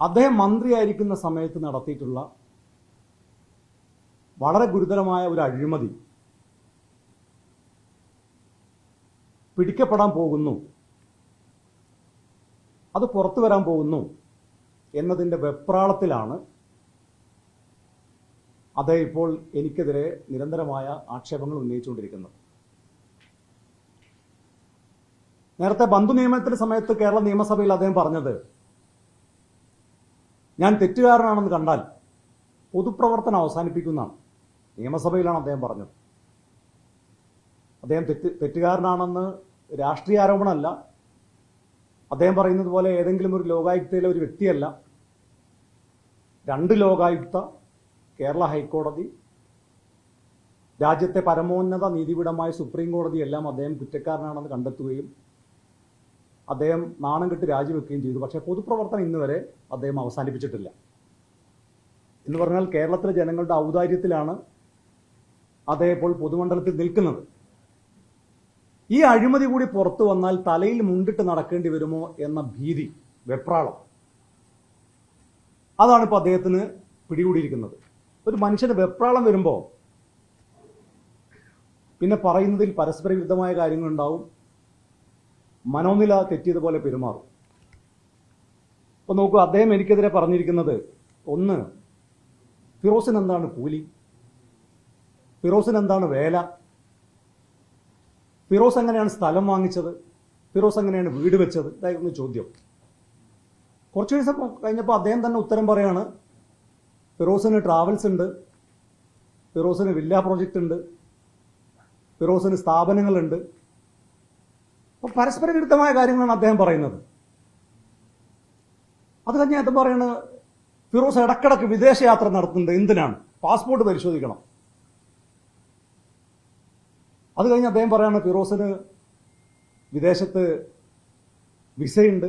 അദ്ദേഹം മന്ത്രിയായിരിക്കുന്ന സമയത്ത് നടത്തിയിട്ടുള്ള വളരെ ഗുരുതരമായ ഒരു അഴിമതി പിടിക്കപ്പെടാൻ പോകുന്നു. അത് പുറത്തു വരാൻ പോകുന്നു എന്നതിന്റെ വെപ്രാളത്തിലാണ് അദ്ദേഹം ഇപ്പോൾ എനിക്കെതിരെ നിരന്തരമായ ആക്ഷേപങ്ങൾ ഉന്നയിച്ചുകൊണ്ടിരിക്കുന്നത്. നേരത്തെ ബന്ധു നിയമനത്തിന്റെ സമയത്ത് കേരള നിയമസഭയിൽ അദ്ദേഹം പറഞ്ഞത് ഞാൻ തെറ്റുകാരനാണെന്ന് കണ്ടാൽ പൊതുപ്രവർത്തനം അവസാനിപ്പിക്കുന്നതാണ്. നിയമസഭയിലാണ് അദ്ദേഹം പറഞ്ഞത്. അദ്ദേഹം തെറ്റ് തെറ്റുകാരനാണെന്ന് രാഷ്ട്രീയ ആരോപണമല്ല. അദ്ദേഹം പറയുന്നത് പോലെ ഏതെങ്കിലും ഒരു ലോകായുക്തയിലെ ഒരു വ്യക്തിയല്ല. രണ്ട് ലോകായുക്ത കേരള ഹൈക്കോടതി രാജ്യത്തെ പരമോന്നത നീതിപീഠമായ സുപ്രീം കോടതിയെല്ലാം അദ്ദേഹം കുറ്റക്കാരനാണെന്ന് കണ്ടെത്തുകയും അദ്ദേഹം നാണം കെട്ട് രാജിവെക്കുകയും ചെയ്തു. പക്ഷേ പൊതുപ്രവർത്തനം ഇന്ന് വരെ അദ്ദേഹം അവസാനിപ്പിച്ചിട്ടില്ല. എന്ന് പറഞ്ഞാൽ കേരളത്തിലെ ജനങ്ങളുടെ ഔദാര്യത്തിലാണ് അദ്ദേഹം ഇപ്പോൾ പൊതുമണ്ഡലത്തിൽ നിൽക്കുന്നത്. ഈ അഴിമതി കൂടി പുറത്തു വന്നാൽ തലയിൽ മുണ്ടിട്ട് നടക്കേണ്ടി വരുമോ എന്ന ഭീതി വെപ്രാളം. അതാണ് ഇപ്പോൾ അദ്ദേഹത്തിന് പിടികൂടിയിരിക്കുന്നത്. ഒരു മനുഷ്യന് വെപ്രാളം വരുമ്പോൾ പിന്നെ പറയുന്നതിൽ പരസ്പര വിരുദ്ധമായ കാര്യങ്ങളുണ്ടാവും. മനോനില തെറ്റിയതുപോലെ പെരുമാറും. അപ്പോൾ നോക്കൂ അദ്ദേഹം എനിക്കെതിരെ പറഞ്ഞിരിക്കുന്നത് ഒന്ന് ഫിറോസിന് എന്താണ് കൂലി? ഫിറോസിന് എന്താണ് വേല? ഫിറോസ് എങ്ങനെയാണ് സ്ഥലം വാങ്ങിച്ചത്? ഫിറോസ് എങ്ങനെയാണ് വീട് വെച്ചത്? ഇതായിരുന്നു ചോദ്യം. കുറച്ച് ദിവസം കഴിഞ്ഞപ്പോൾ അദ്ദേഹം തന്നെ ഉത്തരം പറയാണ് ഫിറോസിന് ട്രാവൽസ് ഉണ്ട് ഫിറോസിന് വില്ല പ്രോജക്റ്റ് ഉണ്ട് ഫിറോസിന് സ്ഥാപനങ്ങളുണ്ട് അപ്പോൾ പരസ്പര വിരുദ്ധമായ കാര്യങ്ങളാണ് അദ്ദേഹം പറയുന്നത്. അത് കഴിഞ്ഞ് അദ്ദേഹം പറയുന്നത് ഫിറോസ് ഇടക്കിടക്ക് വിദേശയാത്ര നടത്തുന്നുണ്ട് എന്തിനാണ്? പാസ്പോർട്ട് പരിശോധിക്കണം. അത് കഴിഞ്ഞ് അദ്ദേഹം പറയാണ് ഫിറോസിന് വിദേശത്ത് വിസയുണ്ട്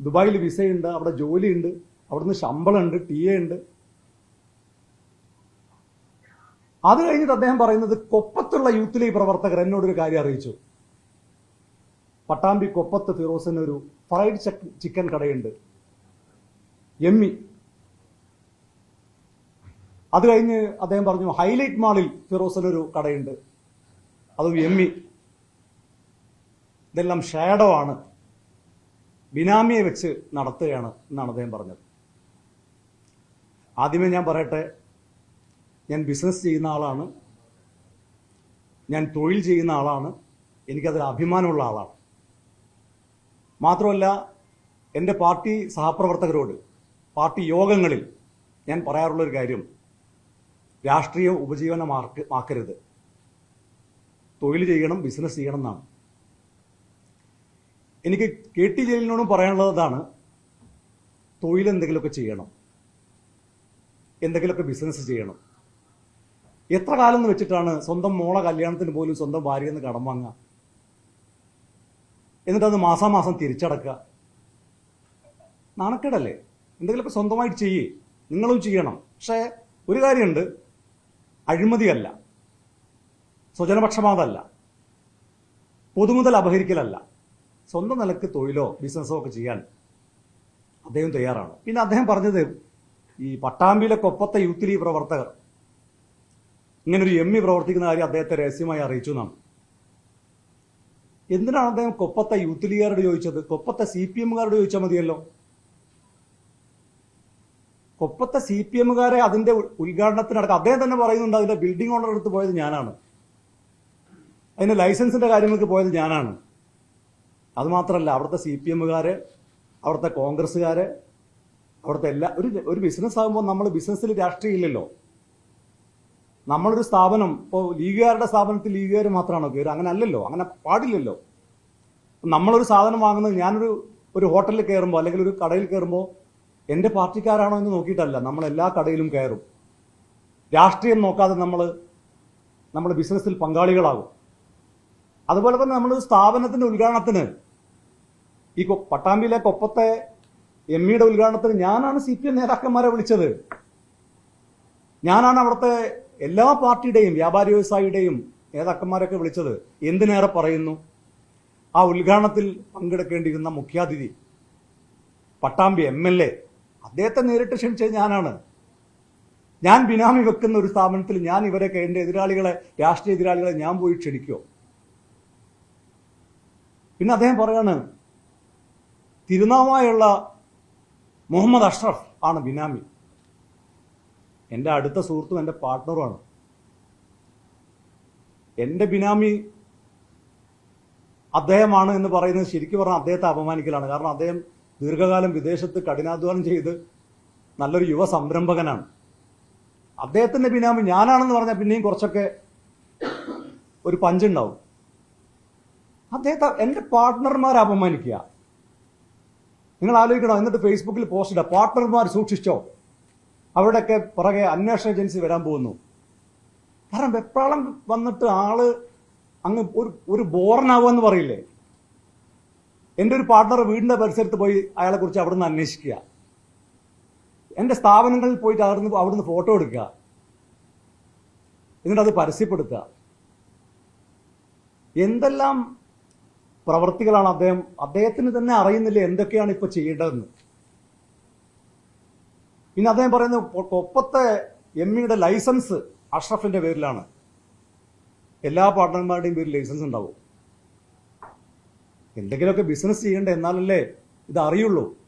ദുബായിൽ വിസയുണ്ട് അവിടെ ജോലിയുണ്ട് അവിടുന്ന് ശമ്പളമുണ്ട് ടി എ ഉണ്ട്. അത് കഴിഞ്ഞിട്ട് അദ്ദേഹം പറയുന്നത് കൊപ്പത്തുള്ള യൂത്ത് ലീഗ് പ്രവർത്തകർ എന്നോടൊരു കാര്യം അറിയിച്ചു. പട്ടാമ്പി കൊപ്പത്ത് ഫിറോസിന് ഒരു ഫ്രൈഡ് ചിക്കൻ കടയുണ്ട്. എമ്മി. അത് കഴിഞ്ഞ് അദ്ദേഹം പറഞ്ഞു ഹൈലൈറ്റ് മാളിൽ ഫിറോസിനൊരു കടയുണ്ട്. അതും എമ്മി. ഇതെല്ലാം ഷാഡോ ആണ്. ബിനാമിയെ വെച്ച് നടത്തുകയാണ് എന്നാണ് അദ്ദേഹം പറഞ്ഞത്. ആദ്യമേ ഞാൻ പറയട്ടെ ഞാൻ ബിസിനസ് ചെയ്യുന്ന ആളാണ്. ഞാൻ തൊഴിൽ ചെയ്യുന്ന ആളാണ്. എനിക്കതിൽ അഭിമാനമുള്ള ആളാണ്. മാത്രമല്ല എന്റെ പാർട്ടി സഹപ്രവർത്തകരോട് പാർട്ടി യോഗങ്ങളിൽ ഞാൻ പറയാറുള്ളൊരു കാര്യം. രാഷ്ട്രീയം ഉപജീവനമാർക്ക് ആക്കരുത് തൊഴിൽ ചെയ്യണം ബിസിനസ് ചെയ്യണം എന്നാണ്. എനിക്ക് കെ ടി ജലീലിനോടും പറയാനുള്ളത് അതാണ് തൊഴിൽ എന്തെങ്കിലുമൊക്കെ ചെയ്യണം. എന്തെങ്കിലുമൊക്കെ ബിസിനസ് ചെയ്യണം. എത്ര കാലം എന്ന് വെച്ചിട്ടാണ് സ്വന്തം മോളെ കല്യാണത്തിന് പോലും സ്വന്തം ഭാര്യയിൽ നിന്ന് കടം വാങ്ങുക? എന്നിട്ട് അത് മാസാമാസം തിരിച്ചടക്കുക. നാണക്കേടല്ലേ? എന്തെങ്കിലുമൊക്കെ സ്വന്തമായിട്ട് ചെയ്യേ. നിങ്ങളും ചെയ്യണം. പക്ഷേ ഒരു കാര്യമുണ്ട്. അഴിമതിയല്ല. സ്വജനപക്ഷപാതമല്ല പൊതുമുതൽ അപഹരിക്കലല്ല. സ്വന്തം നിലയ്ക്ക് തൊഴിലോ ബിസിനസ്സോ ഒക്കെ ചെയ്യാൻ അദ്ദേഹം തയ്യാറാണ്. പിന്നെ അദ്ദേഹം പറഞ്ഞത് ഈ പട്ടാമ്പിയിലെ കൊപ്പത്തെ യൂത്ത് ലീഗ് പ്രവർത്തകർ. ഇങ്ങനൊരു എം ഇ പ്രവർത്തിക്കുന്ന കാര്യം അദ്ദേഹത്തെ രഹസ്യമായി അറിയിച്ചു എന്നാണ്. എന്തിനാണ് അദ്ദേഹം കൊപ്പത്തെ യൂത്ത് ലീഗുകാരോട് ചോദിച്ചത്? കൊപ്പത്തെ സി പി എമ്മുകാരോട് ചോദിച്ചാൽ മതിയല്ലോ. കൊപ്പത്തെ സി പി എമ്മുകാരെ അതിന്റെ ഉദ്ഘാടനത്തിനടക്കം അദ്ദേഹം തന്നെ പറയുന്നുണ്ട് അതിന്റെ ബിൽഡിംഗ് ഓണർ എടുത്ത് പോയത് ഞാനാണ്. അതിന്റെ ലൈസൻസിന്റെ കാര്യങ്ങൾക്ക് പോയത് ഞാനാണ്. അതുമാത്രമല്ല അവിടുത്തെ സി പി എമ്മുകാര് അവിടുത്തെ കോൺഗ്രസ്സുകാര് അവിടുത്തെ എല്ലാ ഒരു ഒരു ബിസിനസ് ആകുമ്പോൾ നമ്മൾ ബിസിനസ്സിൽ രാഷ്ട്രീയം ഇല്ലല്ലോ നമ്മളൊരു സ്ഥാപനം ഇപ്പോൾ ലീഗുകാരുടെ സ്ഥാപനത്തിൽ ലീഗുകാർ മാത്രമാണോ കയറുക? അങ്ങനെ അല്ലല്ലോ അങ്ങനെ പാടില്ലല്ലോ. നമ്മളൊരു സാധനം വാങ്ങുന്നത് ഞാനൊരു ഒരു ഹോട്ടലിൽ കയറുമ്പോൾ അല്ലെങ്കിൽ ഒരു കടയിൽ കയറുമ്പോൾ എന്റെ പാർട്ടിക്കാരാണോ എന്ന് നോക്കിയിട്ടല്ല. നമ്മൾ എല്ലാ കടയിലും കയറും. രാഷ്ട്രീയം നോക്കാതെ നമ്മൾ നമ്മൾ ബിസിനസ്സിൽ പങ്കാളികളാകും. അതുപോലെ തന്നെ നമ്മൾ സ്ഥാപനത്തിന്റെ ഉദ്ഘാടനത്തിന് ഈ പട്ടാമ്പിയിലെ കൊപ്പത്തെ എം ഇയുടെ ഉദ്ഘാടനത്തിന് ഞാനാണ് സി പി എം നേതാക്കന്മാരെ വിളിച്ചത്. ഞാനാണ് അവിടുത്തെ എല്ലാ പാർട്ടിയുടെയും വ്യാപാരി വ്യവസായിയുടെയും നേതാക്കന്മാരൊക്കെ വിളിച്ചത് എന്തിനേറെ പറയുന്നു? ആ ഉദ്ഘാടനത്തിൽ പങ്കെടുക്കേണ്ടിയിരുന്ന മുഖ്യാതിഥി പട്ടാമ്പി എം എൽ എ അദ്ദേഹത്തെ നേരിട്ട് ക്ഷണിച്ചത് ഞാനാണ്. ഞാൻ ബിനാമി വെക്കുന്ന ഒരു സ്ഥാപനത്തിൽ ഞാൻ ഇവരൊക്കെ എന്റെ എതിരാളികളെ രാഷ്ട്രീയ എതിരാളികളെ ഞാൻ പോയി ക്ഷണിക്കുമോ പിന്നെ അദ്ദേഹം പറയാണ് തിരുനാവായുള്ള മുഹമ്മദ് അഷ്റഫ് ആണ് ബിനാമി. എന്റെ അടുത്ത സുഹൃത്തും എന്റെ പാർട്ട്ണറുമാണ്. എന്റെ ബിനാമി അദ്ദേഹമാണ് എന്ന് പറയുന്നത് ശരിക്കും പറഞ്ഞാൽ അദ്ദേഹത്തെ അപമാനിക്കലാണ്. കാരണം അദ്ദേഹം ദീർഘകാലം വിദേശത്ത് കഠിനാധ്വാനം ചെയ്ത് നല്ലൊരു യുവ സംരംഭകനാണ്. അദ്ദേഹത്തിന്റെ ബിനാമി ഞാനാണെന്ന് പറഞ്ഞാൽ പിന്നെയും കുറച്ചൊക്കെ ഒരു പഞ്ചുണ്ടാവും. അദ്ദേഹത്തെ എന്റെ പാർട്ട്ണർമാരെ അപമാനിക്കുക. നിങ്ങൾ ആലോചിക്കണം എന്നിട്ട് ഫേസ്ബുക്കിൽ പോസ്റ്റ് ഇടുക പാർട്ട്ണർമാർ സൂക്ഷിച്ചോ? അവിടെയൊക്കെ പുറകെ അന്വേഷണ ഏജൻസി വരാൻ പോകുന്നു. കാരണം വെപ്രാളം വന്നിട്ട് ആൾ അങ്ങ് ഒരു ഒരു എന്ന് പറയില്ലേ? എന്റെ ഒരു പാർട്ട്ണർ വീടിന്റെ പരിസരത്ത് പോയി അയാളെ കുറിച്ച് അവിടുന്ന് അന്വേഷിക്കുക. എന്റെ സ്ഥാപനങ്ങളിൽ പോയിട്ട് അവിടുന്ന് അവിടുന്ന് ഫോട്ടോ എടുക്കുക. എന്നിട്ട് അത് പരസ്യപ്പെടുത്തുക. എന്തെല്ലാം പ്രവർത്തികളാണ് അദ്ദേഹം അദ്ദേഹത്തിന് തന്നെ അറിയുന്നില്ല എന്തൊക്കെയാണ് ഇപ്പൊ ചെയ്യേണ്ടതെന്ന്? പിന്നെ അദ്ദേഹം പറയുന്നത് ഒപ്പത്തെ എം ഇയുടെ ലൈസൻസ് അഷ്റഫിന്റെ പേരിലാണ്. എല്ലാ പാർട്ട്ണർമാരുടെയും പേരിൽ ലൈസൻസ് ഉണ്ടാവും. എന്തെങ്കിലുമൊക്കെ ബിസിനസ് ചെയ്യേണ്ട എന്നാലല്ലേ ഇത് അറിയുള്ളൂ.